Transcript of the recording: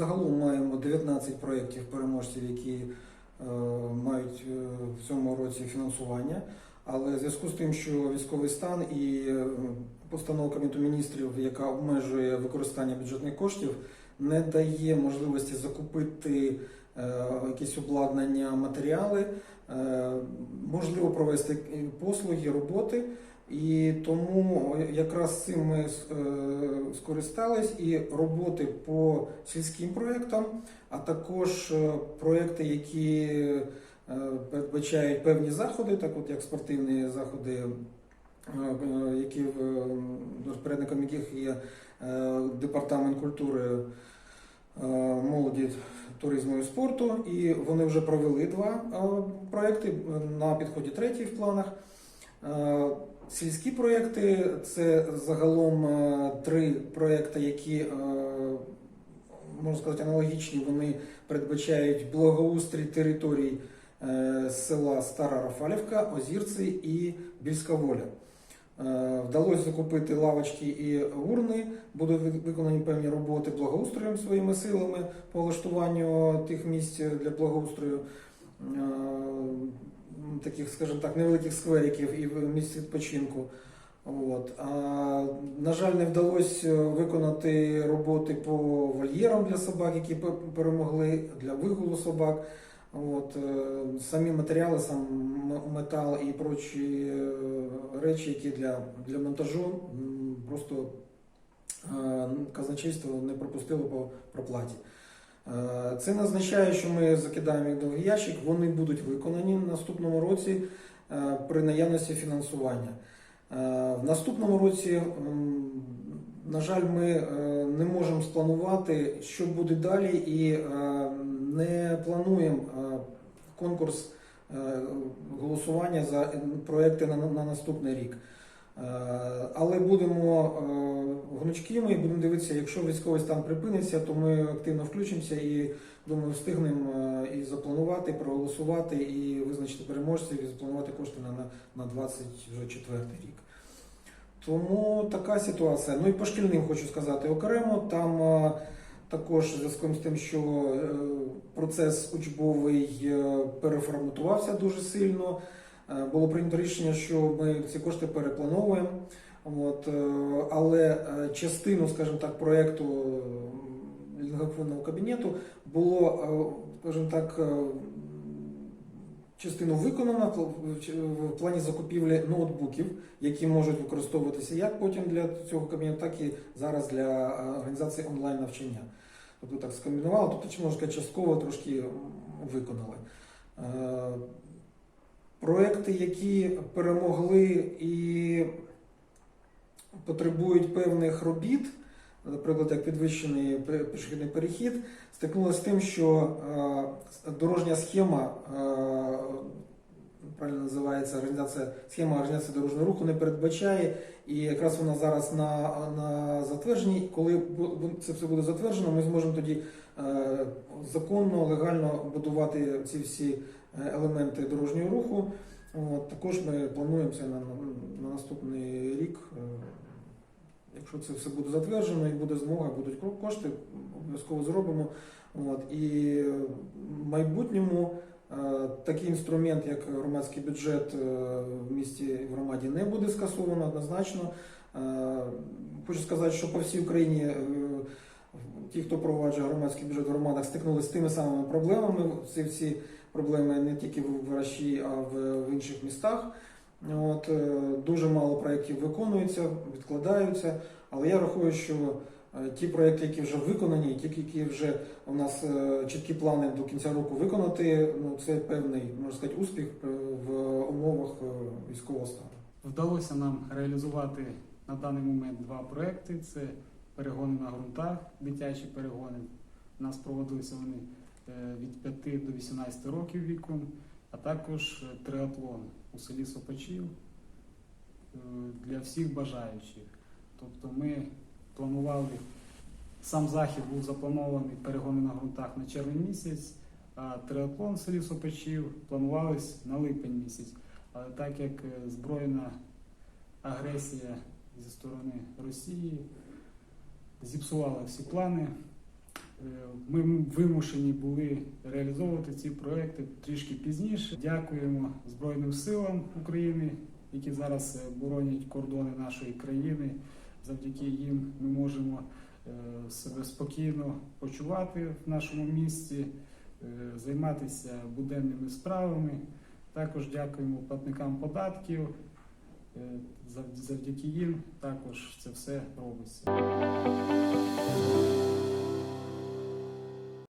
загалом маємо 19 проєктів переможців, які е, мають е, в цьому році фінансування. Але в зв'язку з тим, що військовий стан і е, постанова Кабінету міністрів, яка обмежує використання бюджетних коштів, не дає можливості закупити е, якісь обладнання, матеріали, е, можливо провести послуги, роботи. І тому якраз цим ми е, скористались і роботи по сільським проєктам, а також е, проєкти, які е, передбачають певні заходи, так от як спортивні заходи, які розпорядником яких є департамент культури, молоді, туризму і спорту. І вони вже провели два проєкти на підході третій в планах. Сільські проєкти це загалом е, три проєкти, які е, можна сказати аналогічні. Вони передбачають благоустрій територій е, села Стара Рафалівка, Озірці і Більська Воля. Вдалося закупити лавочки і урни, будуть виконані певні роботи благоустроєм своїми силами по влаштуванню тих місць для благоустрою. Таких, скажімо так, невеликих сквериків і місць відпочинку. От. А, на жаль, не вдалося виконати роботи по вольєрам для собак, які перемогли для вигулу собак. От, е, самі матеріали, сам метал і прочі е, речі, які для, для монтажу просто е, казначейство не пропустило по проплаті. Е, Це не означає, що ми закидаємо їх довгий ящик, вони будуть виконані в наступному році е, при наявності фінансування. Е, В наступному році, на жаль, ми не можемо спланувати, що буде далі, і не плануємо конкурс голосування за проекти на наступний рік. Е, Але будемо е, гнучкими і будемо дивитися, якщо військовий стан припиниться, то ми активно включимося і думаю, встигнемо е, і запланувати, проголосувати, і визначити переможців, і запланувати кошти на, на, на 24 рік. Тому така ситуація. Ну і по шкільним хочу сказати окремо. Там також зв'язку з тим, що процес учбовий переформатувався дуже сильно. Е, Було прийнято рішення, що ми ці кошти переплановуємо. От, е, але е, частину, скажімо так, проєкту лінгофонного кабінету було, скажімо так, частину виконано в- плані закупівлі ноутбуків, які можуть використовуватися як потім для цього кабінету, так і зараз для організації онлайн навчання. Тобто так скомбінували, тобто чи можна сказати, частково трошки виконали. Проекти, які перемогли і потребують певних робіт, наприклад, як підвищений пішохідний перехід, стикнулися з тим, що е, дорожня схема, е, правильно називається організація, схема організації дорожнього руху не передбачає, і якраз вона зараз на, на затвердженні. Коли це все буде затверджено, ми зможемо тоді е, законно, легально будувати ці всі елементи дорожнього руху. От, також ми плануємо це на, на, на наступний рік. Е, Якщо це все буде затверджено і буде змога, будуть ко- кошти, обов'язково зробимо. От, і в майбутньому е, такий інструмент, як громадський бюджет е, в місті в громаді, не буде скасовано однозначно. Е, Хочу сказати, що по всій Україні е, ті, хто проваджує громадський бюджет в громадах, стикнулися з тими самими проблемами. Ці всі проблеми не тільки в Вараші, а в, інших містах. От, е, дуже мало проєктів виконується, відкладаються. Але я рахую, що е, ті проєкти, які вже виконані, ті, які вже у нас е, чіткі плани до кінця року виконати, ну це певний, можна сказати, успіх в умовах військового стану. Вдалося нам реалізувати на даний момент два проекти: це перегони на ґрунтах, дитячі перегони. У нас проводилися вони від 5 до 18 років віком, а також е, триатлон у селі Сопачів е, для всіх бажаючих. Тобто ми планували, сам захід був запланований перегони на ґрунтах на червень місяць, а триатлон в селі Сопачів планувались на липень місяць. Але так як е, збройна агресія зі сторони Росії зіпсувала всі плани, Ми вимушені були реалізовувати ці проекти трішки пізніше. Дякуємо Збройним силам України, які зараз е, боронять кордони нашої країни. Завдяки їм ми можемо е, себе спокійно почувати в нашому місті, е, займатися буденними справами. Також дякуємо платникам податків. Е, Завдяки їм також це все робиться.